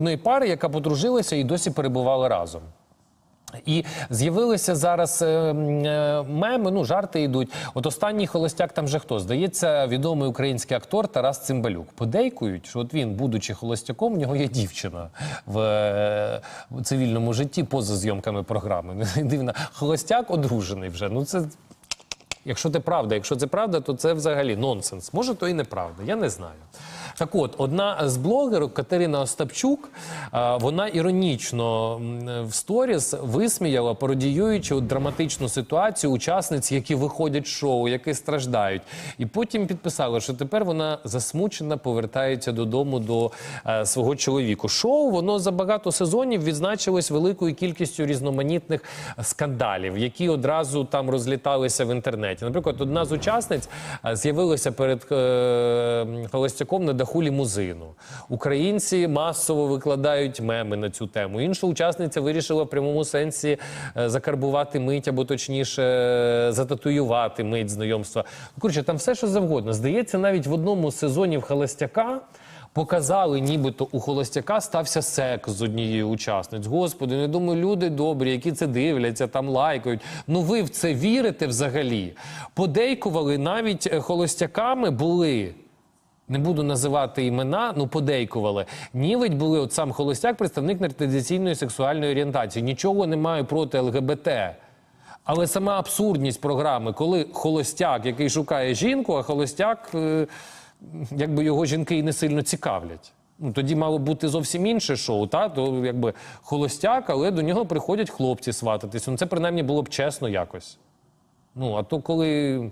одної пари, яка подружилася і досі перебувала разом. І з'явилися зараз е, е, меми, ну жарти йдуть. От останній холостяк там же хто? Здається, відомий український актор Тарас Цимбалюк. Подейкують, що от він, будучи холостяком, в нього є дівчина в, е, в цивільному житті поза зйомками програми. Дивно, холостяк одружений вже. Ну це. Якщо це правда, якщо це правда, то це взагалі нонсенс. Може, то і неправда, я не знаю. Так от, одна з блогерок Катерина Остапчук, вона іронічно в сторіс висміяла, пародіюючи драматичну ситуацію учасниць, які виходять з шоу, які страждають. І потім підписала, що тепер вона засмучена повертається додому до е, свого чоловіку. Шоу воно за багато сезонів відзначилось великою кількістю різноманітних скандалів, які одразу там розліталися в інтернеті. Наприклад, одна з учасниць е, з'явилася перед е, холостяком на даху лімузину. Українці масово викладають меми на цю тему. Інша учасниця вирішила в прямому сенсі е, закарбувати мить або точніше зататуювати мить знайомства. Ну, Коротше, там все що завгодно. Здається, навіть в одному з сезонів холостяка. Показали, нібито у холостяка стався секс з однією учасниць. Господи, ну, я думаю, люди добрі, які це дивляться, там лайкають. Ну ви в це вірите взагалі? Подейкували навіть е, холостяками були. Не буду називати імена, ну подейкували. Нівить були от сам холостяк, представник нетрадиційної сексуальної орієнтації. Нічого не маю проти ЛГБТ. Але сама абсурдність програми, коли холостяк, який шукає жінку, а холостяк, е, якби його жінки і не сильно цікавлять. Ну, тоді мало бути зовсім інше шоу, та? то якби холостяк, але до нього приходять хлопці свататись. Ну, це принаймні було б чесно якось. Ну, а то коли.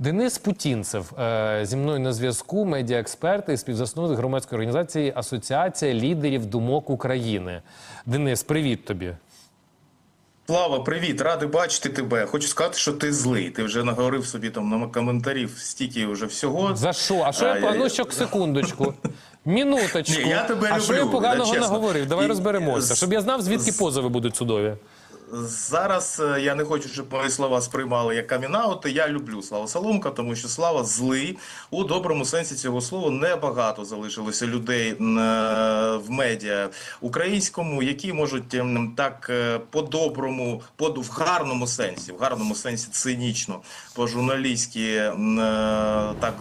Денис Путінцев е, зі мною на зв'язку, медіаексперт і співзасновник громадської організації Асоціація лідерів думок України. Денис, привіт тобі. Слава, привіт, радий бачити тебе. Хочу сказати, що ти злий. Ти вже наговорив собі там на коментарів стільки вже всього. За що? А що я А, я- Ну, що секундочку. Минуточку. Ні, я тебе а що я поганого чесно. наговорив? Давай І- розберемося, щоб я знав, звідки позови будуть судові. Зараз е, я не хочу, щоб мої слова сприймали як камінаути. Я люблю Слава Соломка, тому що Слава злий у доброму сенсі цього слова. Небагато залишилося людей е, в медіа українському, які можуть так е, по-доброму, по в гарному сенсі, в гарному сенсі цинічно, по-журналістськи е, так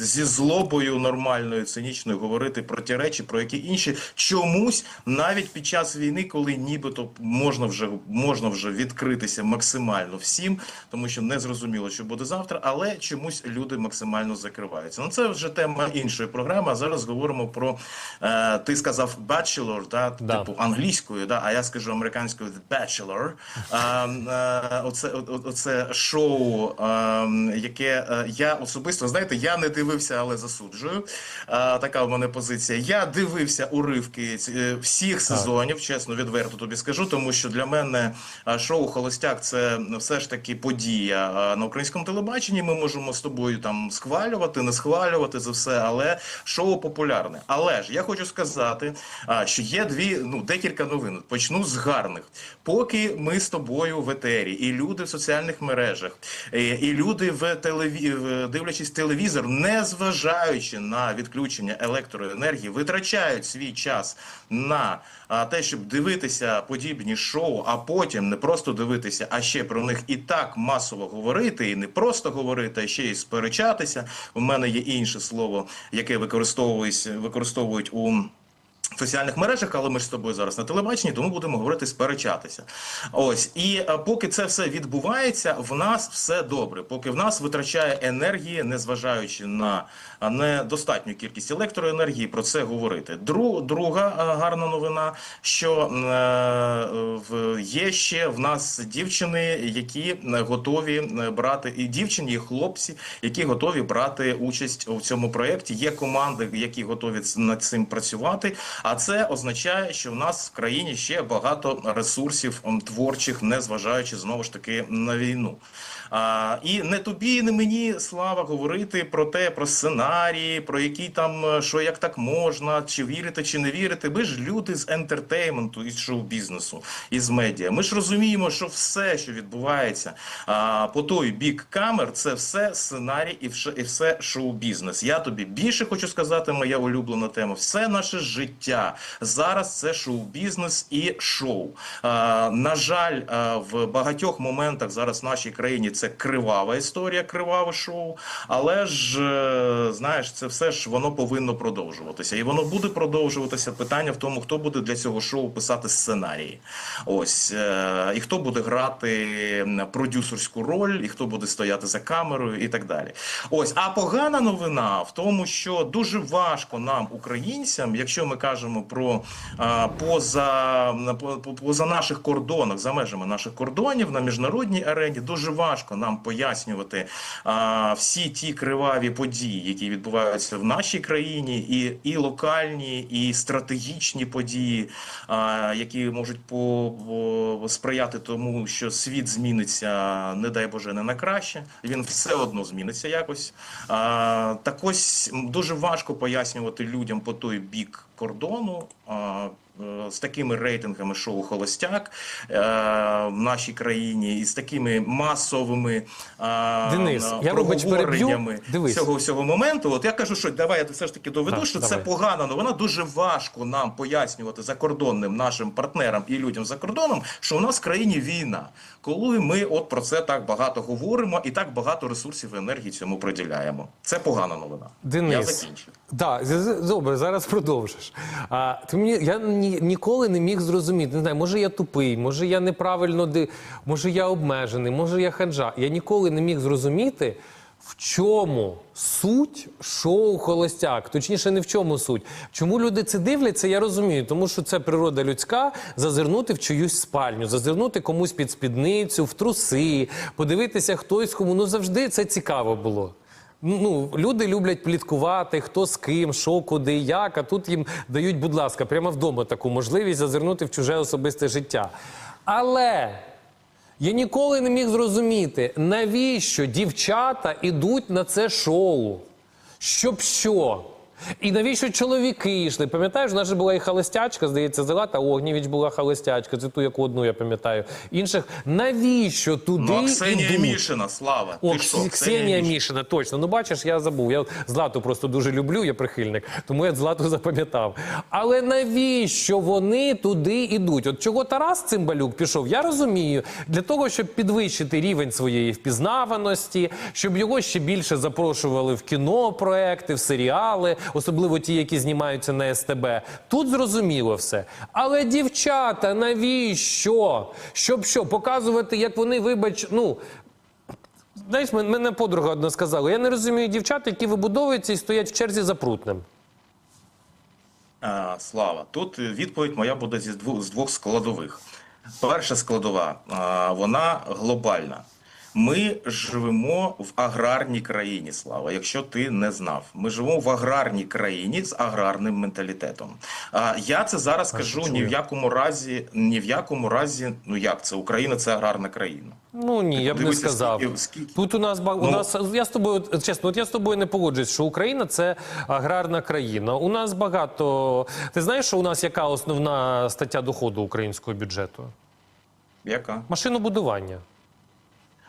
зі злобою нормальною, цинічною говорити про ті речі, про які інші чомусь навіть під час війни, коли нібито можна вже можна вже відкритися максимально всім, тому що не зрозуміло, що буде завтра, але чомусь люди максимально закриваються. Ну це вже тема іншої програми. А зараз говоримо про е, ти сказав bachelor, да, Да. типу англійською, да, а я скажу американською The Bachelor. Е, е, оце, о- оце шоу, е, яке е, я особисто знаєте, я не дивився, але засуджую. Е, така в мене позиція. Я дивився уривки е, всіх сезонів, чесно, відверто тобі скажу, тому що для мене е, шоу Холостяк це все ж таки подія на українському телебаченні. Ми можемо з тобою там схвалювати, не схвалювати за все, але шоу популярне. Але ж я хочу сказати, що є дві ну декілька новин. Почну з гарних. Поки ми з тобою в етері, і люди в соціальних мережах, і люди в телеві... дивлячись телевізор, не зважаючи на відключення електроенергії, витрачають свій час на те, щоб дивитися подібні шоу, а потім не просто дивитися, а ще про них і так масово говорити, і не просто говорити, а ще й сперечатися. У мене є інше слово, яке використовують, у. В соціальних мережах, але ми ж з тобою зараз на телебаченні, тому будемо говорити сперечатися. Ось і поки це все відбувається, в нас все добре. Поки в нас витрачає енергії, незважаючи на недостатню кількість електроенергії, про це говорити. Дру, друга гарна новина, що е, є ще в нас дівчини, які е, готові е, брати і дівчині, і хлопці, які готові брати участь у цьому проєкті. Є команди, які готові над цим працювати. А це означає, що в нас в країні ще багато ресурсів творчих, не зважаючи знову ж таки на війну. А, і не тобі, не мені слава говорити про те, про сценарії, про які там е, що як так можна, чи вірити, чи не вірити. Ми ж люди з ентертейменту із шоу-бізнесу, із медіа. Ми ж розуміємо, що все, що відбувається а, по той бік камер, це все сценарій і все, шоу-бізнес. Я тобі більше хочу сказати, моя улюблена тема. Все наше життя зараз це шоу-бізнес і шоу. А, на жаль, а, в багатьох моментах зараз в нашій країні це кривава історія, криваве шоу. Але ж е, знаєш, це все ж воно повинно продовжуватися, і воно буде продовжуватися. Питання в тому, хто буде для цього шоу писати сценарії. Ось е, і хто буде грати продюсерську роль, і хто буде стояти за камерою, і так далі. Ось, а погана новина в тому, що дуже важко нам, українцям, якщо ми кажемо про а, поза, по- по- поза наших кордонах, за межами наших кордонів на міжнародній арені, дуже важко нам пояснювати всі ті криваві події, які відбуваються в нашій країні, і, і локальні, і стратегічні події, які можуть по, сприяти тому, що світ зміниться, не дай Боже, не на краще. Він все одно зміниться якось. Так ось дуже важко пояснювати людям по той бік кордону. Е, з такими рейтингами шоу Холостяк е, в нашій країні і з такими масовими а, Денис, я, проговореннями Дивись. цього всього моменту. От я кажу, що давай я все ж таки доведу, Так, що давай. це погана новина. Дуже важко нам пояснювати закордонним нашим партнерам і людям за кордоном, що у нас в країні війна. Коли ми от про це так багато говоримо і так багато ресурсів і енергії цьому приділяємо. Це погана новина. Я Денис, закінчив. да, з- з- добре, зараз продовжиш. А ти мені я ні, ніколи не міг зрозуміти. Не знаю, може я тупий, може я неправильно ди, може я обмежений, може я ханжа. Я ніколи не міг зрозуміти, в чому суть шоу Холостяк. Точніше, не в чому суть. Чому люди це дивляться, я розумію, тому що це природа людська зазирнути в чиюсь спальню, зазирнути комусь під спідницю, в труси, подивитися хтось кому. Ну завжди це цікаво було. Ну, люди люблять пліткувати, хто з ким, що, куди, як. А тут їм дають, будь ласка, прямо вдома таку можливість зазирнути в чуже особисте життя. Але я ніколи не міг зрозуміти, навіщо дівчата йдуть на це шоу. Щоб що? І навіщо чоловіки йшли? Пам'ятаєш, у нас же була і холостячка, здається, Зелата Огнєвіч була холостячка, це ту, яку одну я пам'ятаю. Інших навіщо туди Ну, а Ксенія ідуть? Мішина, слава. О, Ти що, Ксенія, Ксенія Мішина. Мішина, точно. Ну бачиш, я забув. Я Злату просто дуже люблю, я прихильник, тому я Злату запам'ятав. Але навіщо вони туди йдуть? От чого Тарас Цимбалюк пішов, я розумію. Для того, щоб підвищити рівень своєї впізнаваності, щоб його ще більше запрошували в кіно проекти, в серіали, особливо ті, які знімаються на СТБ. Тут зрозуміло все. Але дівчата, навіщо? Щоб що? Показувати, як вони, вибач, ну. Знаєш, мене подруга одна сказала, я не розумію дівчат, які вибудовуються і стоять в черзі за прутнем. А, Слава, тут відповідь моя буде зі двох, з двох складових. Перша складова, а, вона глобальна. Ми живемо в аграрній країні, Слава. Якщо ти не знав, ми живемо в аграрній країні з аграрним менталітетом. А я це зараз кажу ні в якому разі, ні в якому разі. Ну як це Україна це аграрна країна. Ну ні, я б не сказав. скільки- скільки- Тут у нас ба- у Ну. нас я з тобою чесно, от я з тобою не погоджуюсь, що Україна це аграрна країна. У нас багато. Ти знаєш, що у нас яка основна стаття доходу українського бюджету? Яка? Машинобудування.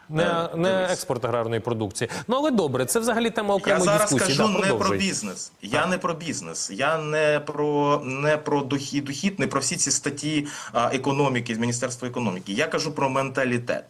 Не, Е, не експорт аграрної продукції. Ну але добре, це взагалі тема Я зараз дискусії. кажу да, не про бізнес. Я не про бізнес. Я не про не про дохід, дохід, не про всі ці статті а, економіки з Міністерства економіки. Я кажу про менталітет.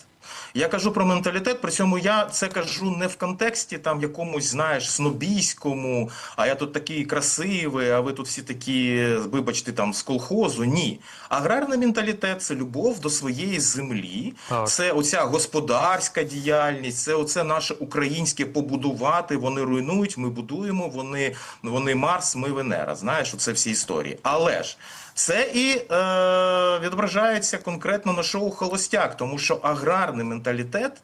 Я кажу про менталітет, при цьому я це кажу не в контексті там якомусь, знаєш, снобійському, а я тут такий красивий, а ви тут всі такі, вибачте, там з колхозу. Ні. Аграрний менталітет це любов до своєї землі, Так. це оця господарська діяльність, це оце наше українське побудувати. Вони руйнують, ми будуємо. Вони, вони Марс, ми Венера. Знаєш, оце всі історії. Але ж Це і е, відображається конкретно на шоу Холостяк, тому що аграрний менталітет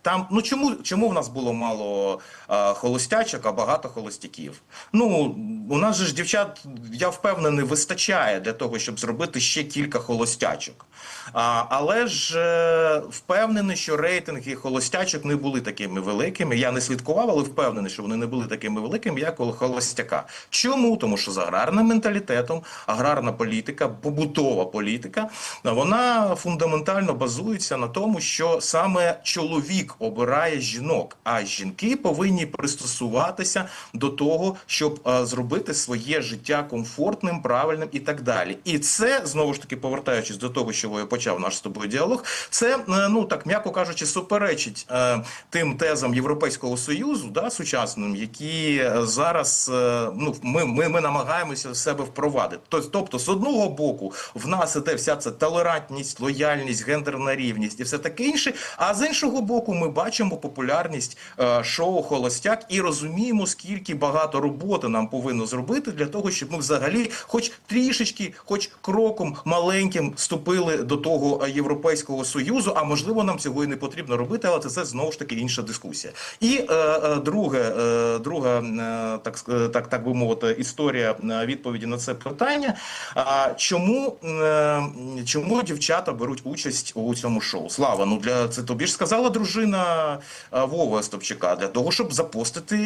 там. Ну чому чому в нас було мало е, холостячок, а багато холостяків? Ну у нас же ж дівчат, я впевнений, вистачає для того, щоб зробити ще кілька холостячок. А, але ж е, впевнений, що рейтинги холостячок не були такими великими. Я не слідкував, але впевнений, що вони не були такими великими, як у холостяка. Чому? Тому що з аграрним менталітетом, аграрна політика, побутова політика, вона фундаментально базується на тому, що саме чоловік обирає жінок, а жінки повинні пристосуватися до того, щоб е, зробити своє життя комфортним, правильним і так далі. І це знову ж таки повертаючись до того, що я почав наш з тобою діалог, це е, ну так м'яко кажучи, суперечить е, тим тезам Європейського союзу, да, сучасним, які зараз ну ми, ми, ми намагаємося себе впровадити. Тобто, з одного боку, в нас іде вся ця толерантність, лояльність, гендерна рівність і все таке інше. А з іншого боку, ми бачимо популярність е, шоу Холостяк і розуміємо, скільки багато роботи нам повинно зробити для того, щоб ми взагалі, хоч трішечки, хоч кроком маленьким, вступили до того е, європейського союзу. А можливо, нам цього і не потрібно робити, але це, це знову ж таки інша дискусія. І е, е, друге, е, друга, е, так так, так би мовити, історія е, відповіді на це питання. А чому, е, чому дівчата беруть участь у цьому шоу? Слава, ну для це тобі ж сказала дружина е, Вова Остапчука, для того, щоб запостити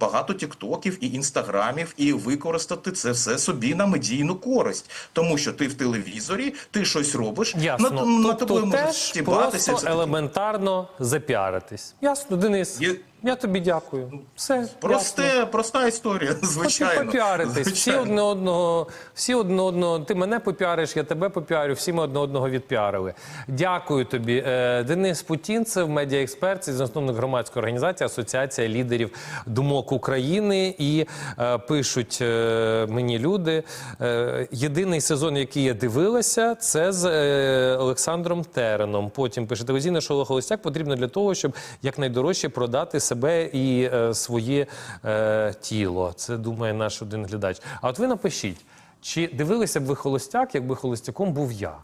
багато тіктоків і інстаграмів і використати це все собі на медійну користь, тому що ти в телевізорі, ти щось робиш, Ясно. на, над тобто тобою можуть стібатися. просто елементарно запіаритись. Ясно, Денис. Є- Я тобі дякую. Все ясно. Просте, проста історія, Хочу звичайно. попіаритись. Всі одне одного, всі одне одного. Ти мене попіариш, я тебе попіарю. Всі ми одне одного відпіарили. Дякую тобі. Е, Денис Путінцев, медіаексперт, і засновник громадської організації Асоціація лідерів думок України. І е, пишуть е, мені люди. Е, єдиний сезон, який я дивилася, це з е, Олександром Тереном. Потім пише телевізійне шоу Холостяк потрібно для того, щоб якнайдорожче продати себе і е, своє е, тіло. Це думає наш один глядач. А от ви напишіть, чи дивилися б ви холостяк, якби холостяком був я?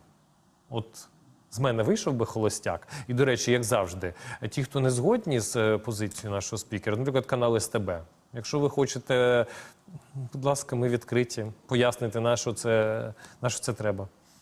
От з мене вийшов би холостяк. І, до речі, як завжди, ті, хто не згодні з е, позицією нашого спікера, наприклад, канал СТБ. Якщо ви хочете, будь ласка, ми відкриті, пояснити, на що це, на що це треба.